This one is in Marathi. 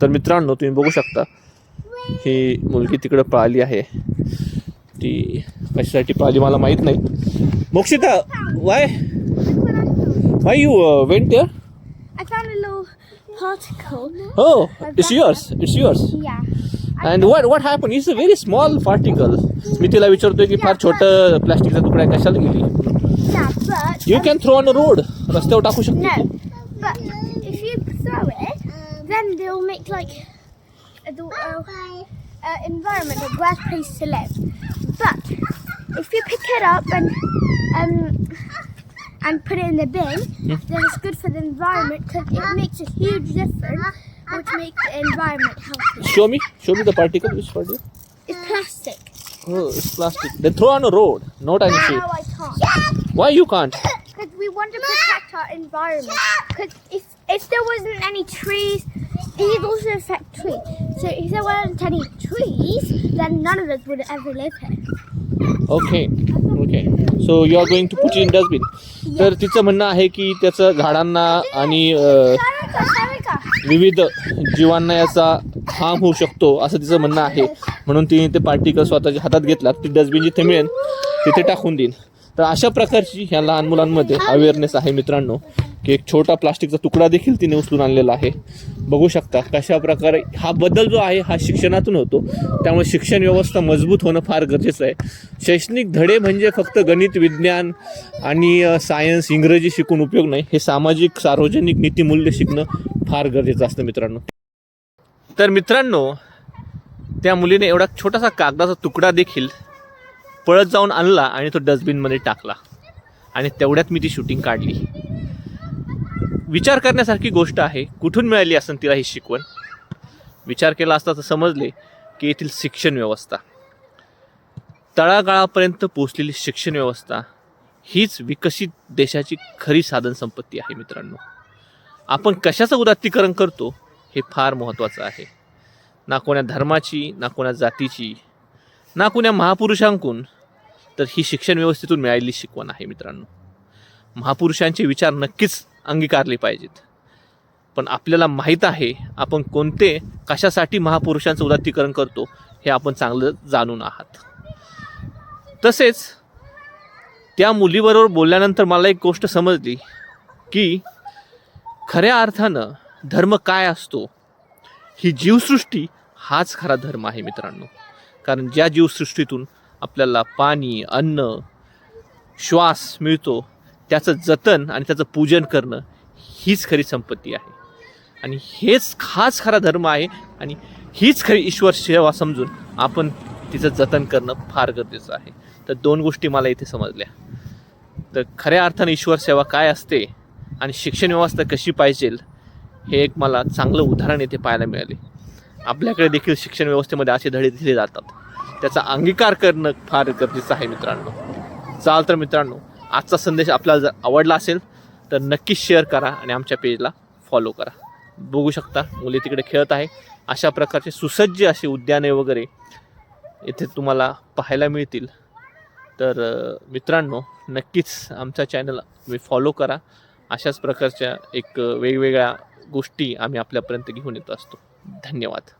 तर मित्रांनो तुम्ही बघू शकता ही मुलगी तिकडं पळाली आहे ती कशासाठी पळाली मला माहीत नाही Mokshita why why you went there I found a little particle. हो it's yours it's yours Yeah. And what what happen it's a very small particle मी तिला विचारतोय की फार छोटं प्लास्टिकचा तुकडा आहे कशाला गेली Yeah, but you can throw on a road रस्त्यावर टाकू शकते no. Tu. But if you throw it, then they'll make like a the uh, uh, environment, a grass place to live. But if you pick it up and um and put it in the bin, then it's good for the environment because it makes a huge difference, which makes the environment healthy. Show me, show me the particle. Which particle? It's plastic. Oh, it's plastic. They throw on a road, No on a Now street. I can't. Why you can't? Because we want to protect our environment. Because if, if there wasn't any trees, these also affect trees. So if there weren't any trees, then none of us would ever live here. Okay, okay. So you are going to put it in dustbin. तर तिचं म्हणणं आहे की त्याचं झाडांना आणि अं. विविध जीवांना याचा हार्म होऊ शकतो असं तिचं म्हणणं आहे म्हणून तिने ते पार्टिकल स्वतःच्या हातात घेतला ती डस्टबिन जिथे मिळेल तिथे टाकून देईन तर अशा प्रकारची ह्या लहान मुलांमध्ये अवेअरनेस आहे मित्रांनो की एक छोटा प्लास्टिकचा तुकडा देखील तिने उचलून आणलेला आहे. बघू शकता कशा प्रकारे हा बदल जो आहे हा शिक्षणातून होतो. त्यामुळे शिक्षण व्यवस्था मजबूत होणं फार गरजेचं आहे. शैक्षणिक धडे म्हणजे फक्त गणित विज्ञान आणि सायन्स इंग्रजी शिकून उपयोग नाही. हे सामाजिक सार्वजनिक नीतिमूल्य शिकणं फार गरजेचं असतं मित्रांनो. तर मित्रांनो त्या मुलीने एवढा छोटासा कागदाचा तुकडा देखील पळत जाऊन आणला आणि तो डस्टबिनमध्ये टाकला. आणि तेवढ्यात मी ती शूटिंग काढली. विचार करण्यासारखी गोष्ट आहे. कुठून मिळाली असेल तिला ही शिकवण? विचार केला असता तर समजले की येथील शिक्षण व्यवस्था. तळागाळापर्यंत पोचलेली शिक्षण व्यवस्था हीच विकसित देशाची खरी साधन संपत्ती आहे मित्रांनो. आपण कशाचं उदात्तीकरण करतो हे फार महत्त्वाचं आहे. ना कोण्या धर्माची ना कोण्या जातीची ना कोण्या महापुरुषांकून तर ही शिक्षण व्यवस्थेतून मिळालेली शिकवण आहे मित्रांनो. महापुरुषांचे विचार नक्कीच अंगीकारले पाहिजेत. पण आपल्याला माहीत आहे आपण कोणते कशासाठी महापुरुषांचं उदात्तीकरण करतो हे आपण चांगलं जाणून आहात. तसेच त्या मुलीबरोबर बोलल्यानंतर मला एक गोष्ट समजली की खऱ्या अर्थानं धर्म काय असतो ही जीवसृष्टी हाच खरा धर्म आहे मित्रांनो. कारण ज्या जीवसृष्टीतून आपल्याला पाणी अन्न श्वास मिळतो. त्याचं जतन आणि त्याचं पूजन करणं हीच खरी संपत्ती आहे. आणि हेच खास खरा धर्म आहे आणि हीच खरी ईश्वर सेवा समजून आपण तिचं जतन करणं फार गरजेचं आहे. तर दोन गोष्टी मला इथे समजल्या. तर खऱ्या अर्थाने ईश्वर सेवा काय असते आणि शिक्षण व्यवस्था कशी पाहिजे हे एक मला चांगलं उदाहरण इथे पाहायला मिळाले. आपल्याकडे देखील शिक्षण व्यवस्थेमध्ये असे धडे दिले जातात. त्याचा अंगीकार करणं फार गरजेचं आहे मित्रांनो. चाल तर मित्रांनो आजचा संदेश आपल्याला जर आवडला असेल तर नक्कीच शेअर करा आणि आमच्या पेजला फॉलो करा. बघू शकता मुली तिकडे खेळत आहे. अशा प्रकारचे सुसज्ज असे उद्याने वगैरे इथे तुम्हाला पाहायला मिळतील. तर मित्रांनो नक्कीच आमच्या चॅनल तुम्ही फॉलो करा. अशाच प्रकारच्या एक वेगवेगळ्या गोष्टी आम्ही आपल्यापर्यंत घेऊन येत असतो. धन्यवाद.